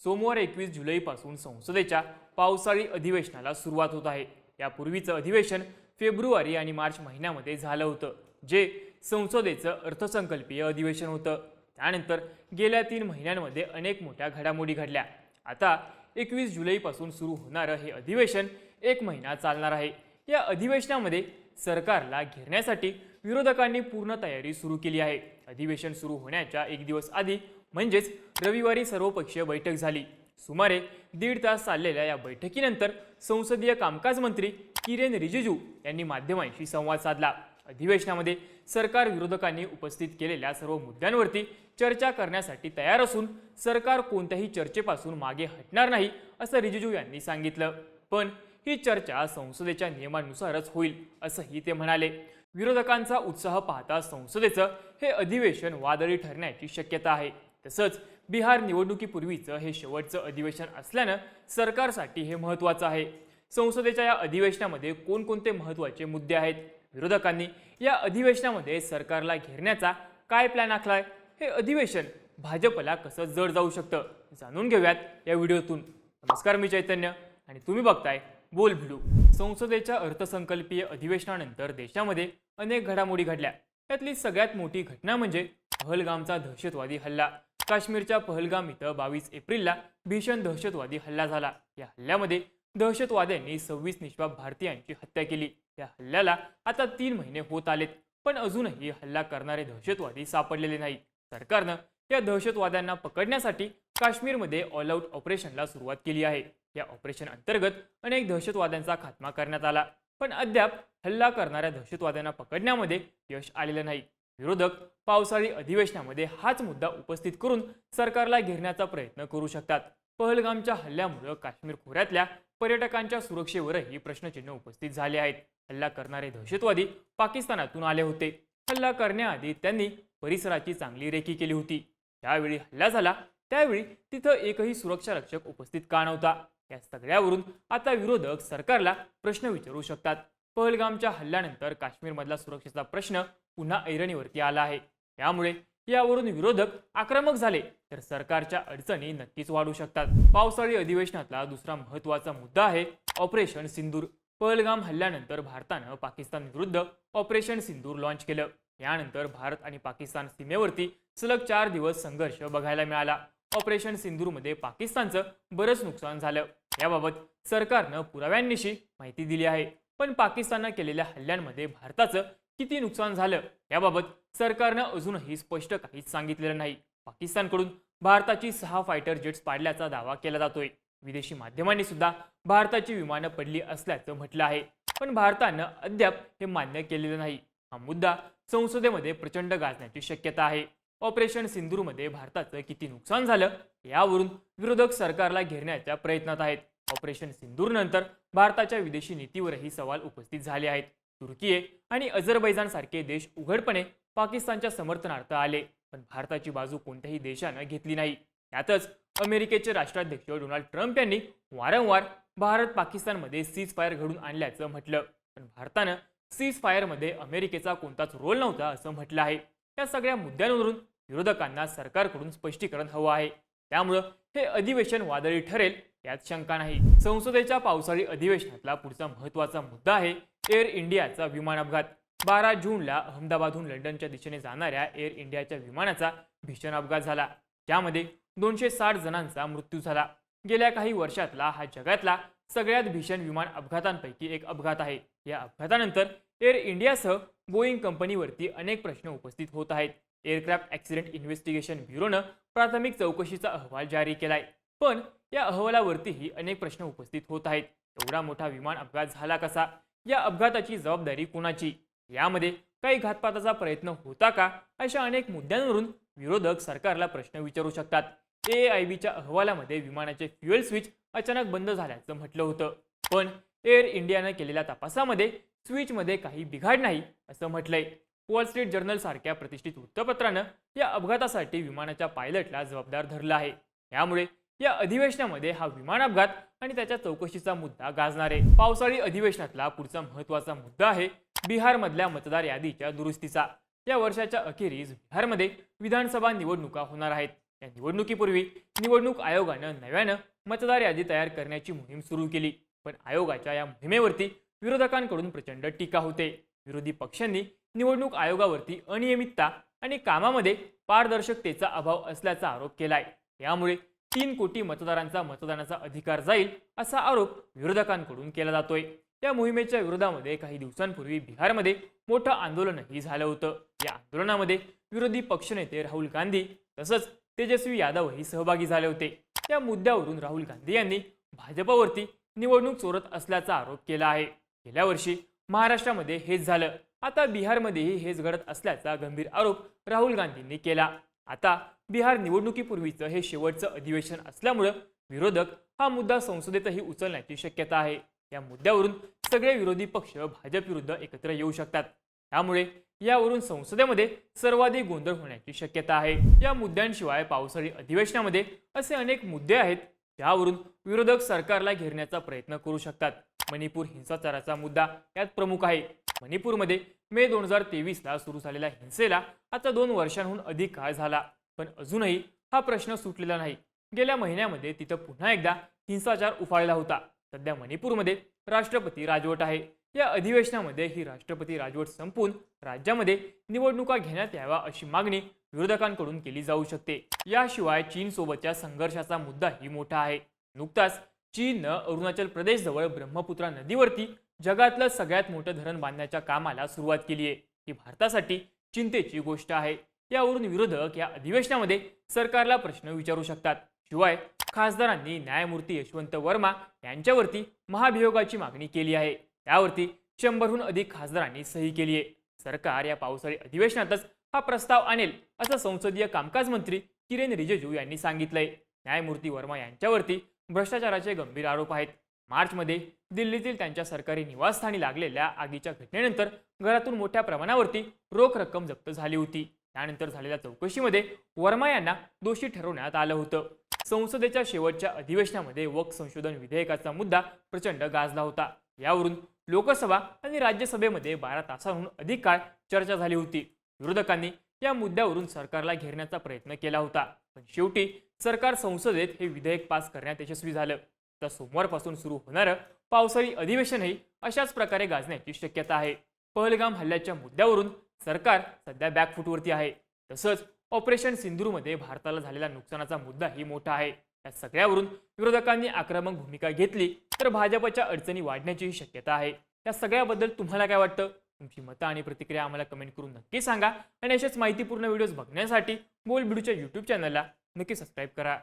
सोमवार एकवीस जुलैपासून संसदेच्या पावसाळी अधिवेशनाला सुरुवात होत आहे. यापूर्वीचं अधिवेशन फेब्रुवारी आणि मार्च महिन्यामध्ये झालं होतं जे संसदेचं अर्थसंकल्पीय अधिवेशन होतं. त्यानंतर गेल्या तीन महिन्यांमध्ये अनेक मोठ्या घडामोडी घडल्या. आता एकवीस जुलैपासून सुरू होणारं हे अधिवेशन एक महिना चालणार आहे. या अधिवेशनामध्ये सरकारला घेरण्यासाठी विरोधकांनी पूर्ण तयारी सुरू केली आहे. अधिवेशन सुरू होण्याच्या एक दिवस आधी म्हणजेच रविवारी सर्वपक्षीय बैठक झाली. सुमारे दीड तास चाललेल्या या बैठकीनंतर संसदीय कामकाज मंत्री किरेन रिजिजू यांनी माध्यमांशी संवाद साधला. अधिवेशनामध्ये सरकार विरोधकांनी उपस्थित केलेल्या सर्व मुद्द्यांवरती चर्चा करण्यासाठी तयार असून सरकार कोणत्याही चर्चेपासून मागे हटणार नाही असं रिजिजू यांनी सांगितलं. पण ही चर्चा संसदेच्या नियमानुसारच होईल असंही ते म्हणाले. विरोधकांचा उत्साह पाहता संसदेचं हे अधिवेशन वादळी ठरण्याची शक्यता आहे. तसंच बिहार निवडणुकीपूर्वीचं हे शेवटचं अधिवेशन असल्यानं सरकारसाठी हे महत्त्वाचं आहे. संसदेच्या या अधिवेशनामध्ये कोणकोणते महत्त्वाचे मुद्दे आहेत? विरोधकांनी या अधिवेशनामध्ये सरकारला घेरण्याचा काय प्लॅन आखलाय? हे अधिवेशन भाजपला कसं जड जाऊ शकतं? जाणून घेऊयात या व्हिडिओतून. नमस्कार मी चैतन्य आणि तुम्ही बघताय बोल भिडू. संसदेच्या अर्थसंकल्पीय अधिवेशनानंतर देशामध्ये अनेक घडामोडी घडल्या. त्यातली सगळ्यात मोठी घटना म्हणजे पहलगामचा दहशतवादी हल्ला. काश्मीरच्या पहलगाम इथं बावीस एप्रिलला भीषण दहशतवादी हल्ला झाला. या हल्ल्यामध्ये दहशतवाद्यांनी सव्वीस निष्पाप भारतीयांची हत्या केली. या हल्ल्याला आता तीन महिने होत आलेत पण अजूनही हल्ला करणारे दहशतवादी सापडलेले नाही सरकारनं या दहशतवाद्यांना पकडण्यासाठी काश्मीरमध्ये ऑल आऊट ऑपरेशनला सुरुवात केली आहे. या ऑपरेशन अंतर्गत अनेक दहशतवाद्यांचा खात्मा करण्यात आला पण अद्याप हल्ला करणाऱ्या दहशतवाद्यांना पकडण्यामध्ये यश आलेलं नाही. विरोधक पावसाळी अधिवेशनामध्ये हाच मुद्दा उपस्थित करून सरकारला घेरण्याचा प्रयत्न करू शकतात. पहलगामच्या हल्ल्यामुळे काश्मीर खोऱ्यातल्या पर्यटकांच्या सुरक्षेवरही प्रश्नचिन्ह उपस्थित झाले आहेत. हल्ला करणारे दहशतवादी पाकिस्तानातून आले होते. हल्ला करण्याआधी त्यांनी परिसराची चांगली रेखी केली होती. ज्यावेळी हल्ला झाला त्यावेळी तिथं एकही सुरक्षा रक्षक उपस्थित का नव्हता? या सगळ्यावरून आता विरोधक सरकारला प्रश्न विचारू शकतात. पहलगामच्या हल्ल्यानंतर काश्मीरमधला सुरक्षेचा प्रश्न पुन्हा ऐरणीवरती आला आहे. त्यामुळे यावरून विरोधक आक्रमक झाले तर सरकारच्या अडचणी नक्कीच वाढू शकतात. पावसाळी अधिवेशनातला दुसरा महत्त्वाचा मुद्दा आहे ऑपरेशन सिंदूर. पहलगाम हल्ल्यानंतर भारतानं पाकिस्तान विरुद्ध ऑपरेशन सिंदूर लॉन्च केलं. यानंतर भारत आणि पाकिस्तान सीमेवरती सलग चार दिवस संघर्ष बघायला मिळाला. ऑपरेशन सिंदूरमध्ये पाकिस्तानचं बरंच नुकसान झालं. याबाबत सरकारनं पुराव्यांनिशी माहिती दिली आहे. पण पाकिस्ताननं केलेल्या हल्ल्यांमध्ये भारताचं किती नुकसान झालं याबाबत सरकारनं अजूनही स्पष्ट काहीच सांगितलेलं नाही. पाकिस्तानकडून भारताची सहा फायटर जेट्स पाडल्याचा दावा केला जातोय. विदेशी माध्यमांनी सुद्धा भारताची विमानं पडली असल्याचं म्हटलं आहे. पण भारतानं अद्याप हे मान्य केलेलं नाही. हा मुद्दा संसदेमध्ये प्रचंड गाजण्याची शक्यता आहे. ऑपरेशन सिंदूरमध्ये भारताचं किती नुकसान झालं यावरून विरोधक सरकारला घेरण्याच्या प्रयत्नात आहेत. ऑपरेशन सिंदूरनंतर भारताच्या विदेशी नीतीवरही सवाल उपस्थित झाले आहेत. तुर्कीये आणि अझरबैजान सारखे देश उघडपणे पाकिस्तानच्या समर्थनार्थ आले पण भारताची बाजू कोणत्याही देशानं घेतली नाही. त्यातच अमेरिकेचे राष्ट्राध्यक्ष डोनाल्ड ट्रम्प यांनी वारंवार भारत पाकिस्तानमध्ये सीज फायर घडून आणल्याचं म्हटलं. पण भारतानं सीज फायरमध्ये अमेरिकेचा कोणताच रोल नव्हता असं म्हटलं आहे. या सगळ्या मुद्द्यांवरून विरोधकांना सरकारकडून स्पष्टीकरण हवं आहे. त्यामुळं हे अधिवेशन वादळी ठरेल यात शंका नाही. संसदेच्या पावसाळी अधिवेशनातला पुढचा महत्त्वाचा मुद्दा आहे एअर इंडियाचा विमान अपघात. बारा जूनला अहमदाबादहून लंडनच्या दिशेने जाणाऱ्या एअर इंडियाच्या विमानाचा भीषण अपघात झाला. ज्यामध्ये दोनशे साठ जणांचा मृत्यू झाला. गेल्या काही वर्षातला हा जगातला सगळ्यात भीषण विमान अपघातांपैकी एक अपघात आहे. या अपघातानंतर एअर इंडियासह बोईंग कंपनीवरती अनेक प्रश्न उपस्थित होत आहेत. एअरक्राफ्ट ॲक्सिडेंट इन्व्हेस्टिगेशन ब्युरोनं प्राथमिक चौकशीचा अहवाल जारी केलाय. पण या अहवालावरतीही अनेक प्रश्न उपस्थित होत आहेत. एवढा मोठा विमान अपघात झाला कसा? या अपघाताची जबाबदारी कोणाची? यामध्ये काही घातपाताचा प्रयत्न होता का? अशा अनेक मुद्द्यांवरून विरोधक सरकारला प्रश्न विचारू शकतात. ए आय बीच्या अहवालामध्ये विमानाचे फ्युएल स्विच अचानक बंद झाल्याचं म्हटलं होतं. पण एअर इंडियानं केलेल्या तपासामध्ये स्विचमध्ये काही बिघाड नाही असं म्हटलंय. वॉल स्ट्रीट जर्नल सारख्या प्रतिष्ठित वृत्तपत्रानं या अपघातासाठी विमानाच्या पायलटला जबाबदार धरलं आहे. यामुळे या अधिवेशनामध्ये हा विमान अपघात आणि त्याच्या चौकशीचा मुद्दा गाजणार. आहे पावसाळी अधिवेशनातला पुढचा महत्त्वाचा मुद्दा आहे बिहारमधल्या मतदार यादीच्या दुरुस्तीचा. या वर्षाच्या अखेरीस बिहारमध्ये विधानसभा निवडणुका होणार आहेत. या निवडणुकीपूर्वी निवडणूक आयोगानं नव्यानं मतदार यादी तयार करण्याची मोहीम सुरू केली. पण आयोगाच्या या मोहिमेवरती विरोधकांकडून प्रचंड टीका होते. विरोधी पक्षांनी निवडणूक आयोगावरती अनियमितता आणि कामामध्ये पारदर्शकतेचा अभाव असल्याचा आरोप केलाय. यामुळे तीन कोटी मतदारांचा मतदानाचा अधिकार जाईल असा आरोप विरोधकांकडून केला जातोय. या मोहिमेच्या विरोधामध्ये काही दिवसांपूर्वी बिहारमध्ये मोठं आंदोलनही झालं होतं. या आंदोलनामध्ये विरोधी पक्षनेते राहुल गांधी तसंच तेजस्वी यादवही सहभागी झाले होते. या मुद्द्यावरून राहुल गांधी यांनी भाजपवरती निवडणूक चोरत असल्याचा आरोप केला आहे. गेल्या वर्षी महाराष्ट्रामध्ये हेच झालं. आता बिहारमध्येही हेच घडत असल्याचा गंभीर आरोप राहुल गांधींनी केला. आता बिहार निवडणुकीपूर्वीचं हे शेवटचं अधिवेशन असल्यामुळं विरोधक हा मुद्दा संसदेतही उचलण्याची शक्यता आहे. या मुद्द्यावरून सगळे विरोधी पक्ष भाजप विरुद्ध एकत्र येऊ शकतात. त्यामुळे यावरून संसदेमध्ये सर्वाधिक गोंधळ होण्याची शक्यता आहे. या मुद्द्यांशिवाय पावसाळी अधिवेशनामध्ये असे अनेक मुद्दे आहेत ज्यावरून विरोधक सरकारला घेरण्याचा प्रयत्न करू शकतात. मणिपूर हिंसाचाराचा मुद्दा यात प्रमुख आहे. मणिपूरमध्ये मे दोन हजार तेवीसला सुरू झालेल्या हिंसेला आता दोन वर्षांहून अधिक काळ झाला. पण अजूनही हा प्रश्न सुटलेला नाही. गेल्या महिन्यामध्ये तिथं पुन्हा एकदा हिंसाचार उफाळला होता. सध्या मणिपूरमध्ये राष्ट्रपती राजवट आहे. या अधिवेशनामध्ये ही राष्ट्रपती राजवट संपून राज्यामध्ये निवडणुका घेण्यात याव्या अशी मागणी विरोधकांकडून केली जाऊ शकते. याशिवाय चीनसोबतच्या संघर्षाचा मुद्दाही मोठा आहे. नुकताच चीननं अरुणाचल प्रदेशजवळ ब्रह्मपुत्रा नदीवरती जगातलं सगळ्यात मोठं धरण बांधण्याच्या कामाला सुरुवात केली आहे. ही भारतासाठी चिंतेची गोष्ट आहे. यावरून विरोधक या अधिवेशनामध्ये सरकारला प्रश्न विचारू शकतात. शिवाय खासदारांनी न्यायमूर्ती यशवंत वर्मा यांच्यावरती महाभियोगाची मागणी केली आहे. त्यावरती शंभरहून अधिक खासदारांनी सही केली आहे. सरकार या पावसाळी अधिवेशनातच हा प्रस्ताव आणेल असं संसदीय कामकाज मंत्री किरेन रिजिजू यांनी सांगितलंय. न्यायमूर्ती वर्मा यांच्यावरती भ्रष्टाचाराचे गंभीर आरोप आहेत. मार्चमध्ये दिल्लीतील त्यांच्या सरकारी निवासस्थानी लागलेल्या आगीच्या घटनेनंतर घरातून मोठ्या प्रमाणावरती रोख रक्कम जप्त झाली होती. त्यानंतर झालेल्या चौकशीमध्ये वर्मा यांना दोषी ठरवण्यात आलं होतं. संसदेच्या शेवटच्या अधिवेशनामध्ये वक संशोधन विधेयकाचा मुद्दा प्रचंड गाजला होता. यावरून लोकसभा आणि राज्यसभेमध्ये बारा तासांहून अधिक काळ चर्चा झाली होती. विरोधकांनी या मुद्द्यावरून सरकारला घेरण्याचा प्रयत्न केला होता. पण शेवटी सरकार संसदेत हे विधेयक पास करण्यात यशस्वी झालं. तर सोमवारपासून सुरू होणारं पावसाळी अधिवेशनही अशाच प्रकारे गाजण्याची शक्यता आहे. पहलगाम हल्ल्याच्या मुद्द्यावरून सरकार सध्या बॅकफुटवरती आहे. तसंच ऑपरेशन सिंधूरमध्ये भारताला झालेल्या नुकसानाचा मुद्दाही मोठा आहे. या सगळ्यावरून विरोधकांनी आक्रमक भूमिका घेतली तर भाजपच्या अडचणी वाढण्याचीही शक्यता आहे. या सगळ्याबद्दल तुम्हाला काय वाटतं? तुमची मतं आणि प्रतिक्रिया आम्हाला कमेंट करून नक्की सांगा. आणि अशाच माहितीपूर्ण व्हिडिओज बघण्यासाठी बोल बिडूच्या यूट्यूब चॅनलला नक्की सबस्क्राईब करा.